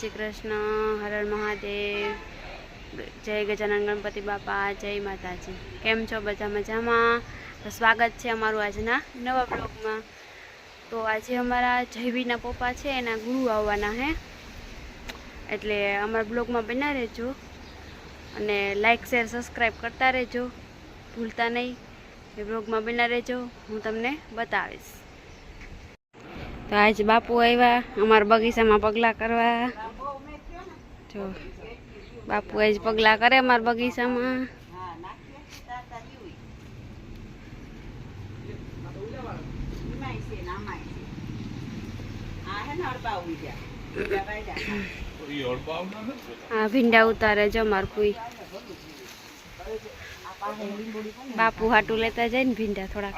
શ્રી કૃષ્ણ હર હર મહાદેવ, જય ગજાનંદ ગણપતિ બાપા, જય માતાજી. કેમ છો બધા મજામાં? તો સ્વાગત છે અમારું આજના નવા બ્લોગમાં તો આજે અમારા જયવીના પપ્પા છે, એના ગુરુ આવવાના હે. એટલે અમારા બ્લોગમાં બના રહેજો અને લાઇક શેર સબસ્ક્રાઈબ કરતા રહેજો. ભૂલતા નહીં. એ બ્લોગમાં બના રહેજો. હું તમને બતાવીશ. તો આજ બાપુ આવ્યા, અમારા બગીચામાં પગલાં કરવા. જો બાપુ આજ પગલાં કરે અમારા બગીચામાં. હા ભીંડા ઉતારે જો મારું કોઈ. બાપુ હાટું લેતા જાય ને ભીંડા થોડાક.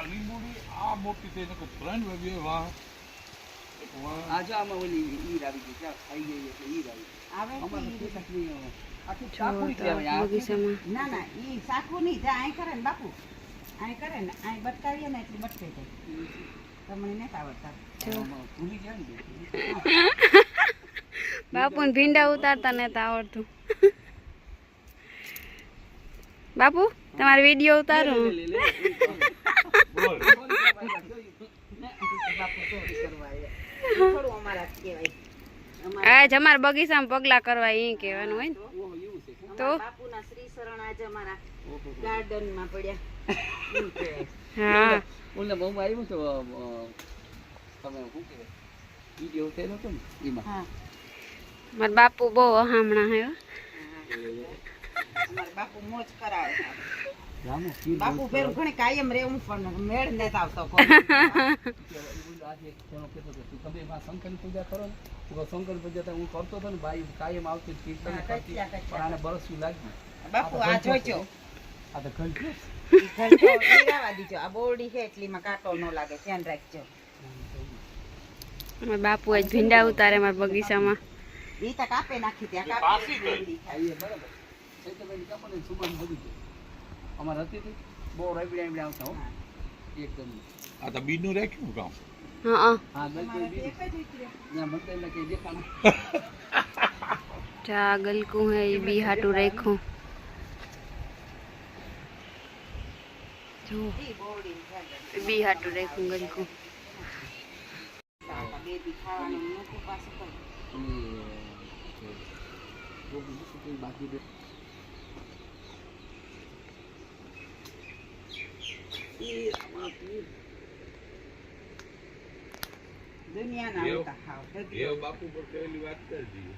આજે આમાં ઓલી ઈર આવી ગઈ ત્યાં ખાઈ ગઈ એટલે ઈર આવી ના ના ઈ સાકું નહીં ત્યાં અહીં કરે ને બાપુ અહીં કરે ને અહીં બટકાવીએ ને એટલે બટકે તમને નથી આવડતા આમાં ને બાપુને ભીંડા ઉતારતા નતા આવડતું બાપુ તમારે વીડિયો ઉતારો બાપુ ચોરી જમાર આવ્યા. બગીચામાં પગલા કરવા એ કહેવાનું હોય ને. તો? બાપુના શ્રી શરણ આજે અમારા. ગાર્ડનમાં પડ્યા. હા. ઓલે બહુ આવ્યું તો અ, અ, તમે શું કહેવાય? વીડિયો થયેલો હતો એમાં? હા. મારા બાપુ બહુ હમણાં હે હો. બાપુ મોજ કરાવે બાપુ પેલું ઘણી કાયમ રહેવું પણ મેળ નથી આવતો તમે પૂજા કરો ને તો પૂજા તો હું કરતો હતો ને બાઈ કાયમ આવતી કીર્તન કરતી. પણ આને લાગ્યું બાપુ આ જોજો આ તો દીજો. આ બોરડી છે એટલીમાં કાંટો ન લાગે ધ્યાન રાખજો. મારા બાપુ આજ ભીંડા ઉતારે મારા બગીચામાં. એ તો કાપે નાખી ત્યાં કાપી બરાબર. કાપો ને ગયો અમારે હતી તી, બહુ રબડ્યા એમડ્યા આવતા હો. એકદમ. આ તો બીજનું રાખ્યું કામ? હા હા. ગલતી તમારે બીજી. એક જ ઉતર્યા. ત્યાં મને તો એમને કઈ દેખાણું. ચા ગલકું હે એ બી હાટું રાખ્યું જો બી હાટું રાખ્યું ગલકું. બાકી દે ઈ આમાં ઈ દુનિયાના એવું? આવતા હાવ. એ ઢગલો. બાપુ પર કહેલી વાત કરી દીધી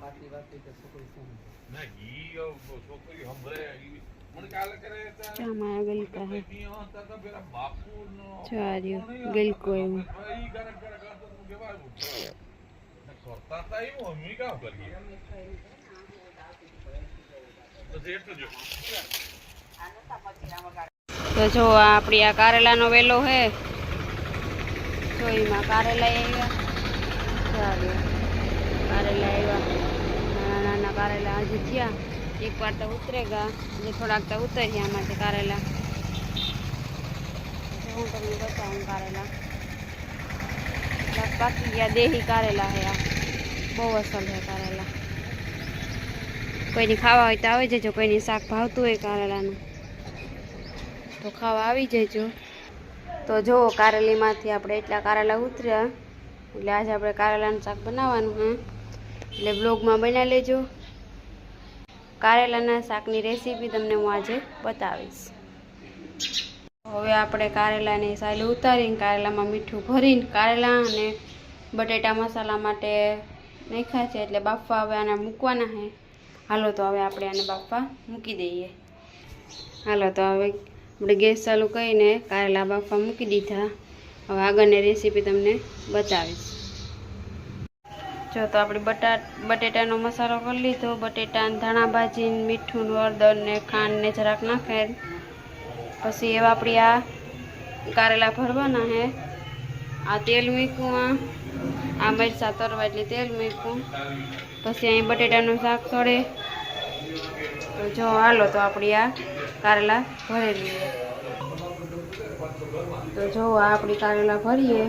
બાકી બાકી એવું? અમે કામ કરીએ. તો જો આ આપણી આ કારેલાનો વેલો હે. જો એમાં કારેલા આવ્યા. ચાલો. કારેલા આવ્યા. નાના નાના કારેલા હજી થયા. એક વાર તો ઉતરેગા. હજી થોડાક તો ઉતર્યા આમાંથી કારેલા. હું તમને બતાવું કારેલા. બાકી ગયા દેહી કારેલા હે આ. બહુ અસલ છે કારેલા. કોઈની ખાવા હોય તો આવી જજો, કોઈની શાક ભાવતું હોય કારેલાનું. તો ખાવા આવી જજો. તો જુઓ કારેલીમાંથી આપણે એટલા કારેલા ઉતર્યા. એટલે આજે આપણે કારેલાનું શાક બનાવવાનું, હે? એટલે બ્લોગમાં બનાવી લેજો. કારેલાના શાકની રેસીપી તમને હું આજે બતાવીશ. હવે આપણે કારેલાની સાલી ઉતારીને કારેલામાં મીઠું ભરીને કારેલા અને બટેટા મસાલા માટે નાખ્યા છે એટલે બાફવા હવે આને મૂકવાના છે. હાલો તો હવે આપણે આને બાફવા મૂકી દઈએ. હાલો તો હવે આપણે ગેસ ચાલુ કરીને કારેલા બાફવા મૂકી દીધા. હવે આગળની રેસીપી તમને બતાવીશ. જો તો આપણે બટા, બટેટાનો મસાલો કરી લીધો. બટેટા ધાણા ભાજીને મીઠું હળદર ને ખાંડ ને જરાક નાખે પછી એવા આપણી આ કારેલા ભરવાના હે આ તેલ મૂક્યું આ આ મરચા તરવા એટલે તેલ મૂક્યું. પછી અહીં બટેટાનું શાક સળે તો જો હાલો તો આપણી આ કારેલા ભરેલી તો જો આ આપણી કારેલા ભરીએ.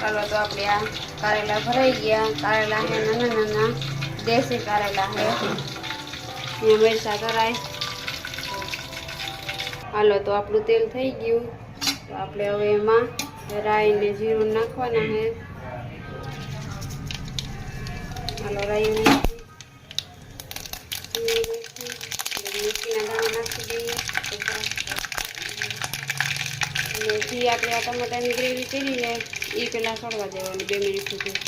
ચાલો તો આપણે આ કારેલા ભરાઈ ગયા. કારેલા હે નાના નાના. દેશી કારેલા હે. મરચા કરાય હાલો, તો આપણું તેલ થઈ ગયું. તો આપણે હવે એમાં રાઈ ને જીરું નાખવાના છે હાલો, રાઈ મેથીના દાણા નાખી દઈએ. મેથી આપણે આ ટમાટાની ગ્રેવી કરીને એ પહેલાં સળવા દેવાની બે મિનિટ સુધી.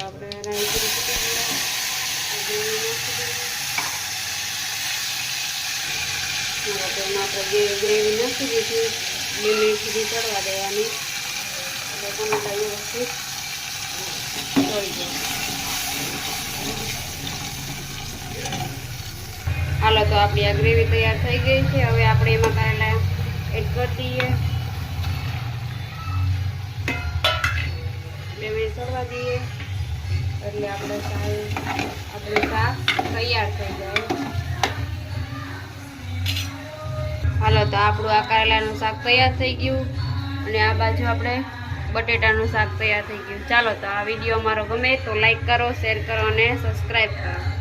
આપણે રાઈ જીરું ફૂટી ગ્રેવી નાખી તો એમાં આપણે ગ્રેવી નાખી દીધી બે મિનિટ સુધી ચડવા દેવાની એટલે ટમાટા વ્યવસ્થિત ચડી જાય હાલો, તો આપણી આ ગ્રેવી તૈયાર થઈ ગઈ છે. હવે આપણે એમાં કરેલા એડ કરી દઈએ. બે મિનિટ ચડવા દઈએ. એટલે આપણે આપણે શાક તૈયાર થઈ જાય હાલો, તો આપણું આ કારેલાનું શાક તૈયાર થઈ ગયું અને આ બાજુ આપણે બટેટાનું શાક તૈયાર થઈ ગયું. ચાલો, તો આ વીડિયો અમારો ગમે તો લાઈક કરો શેર કરો અને સબસ્ક્રાઈબ કરો.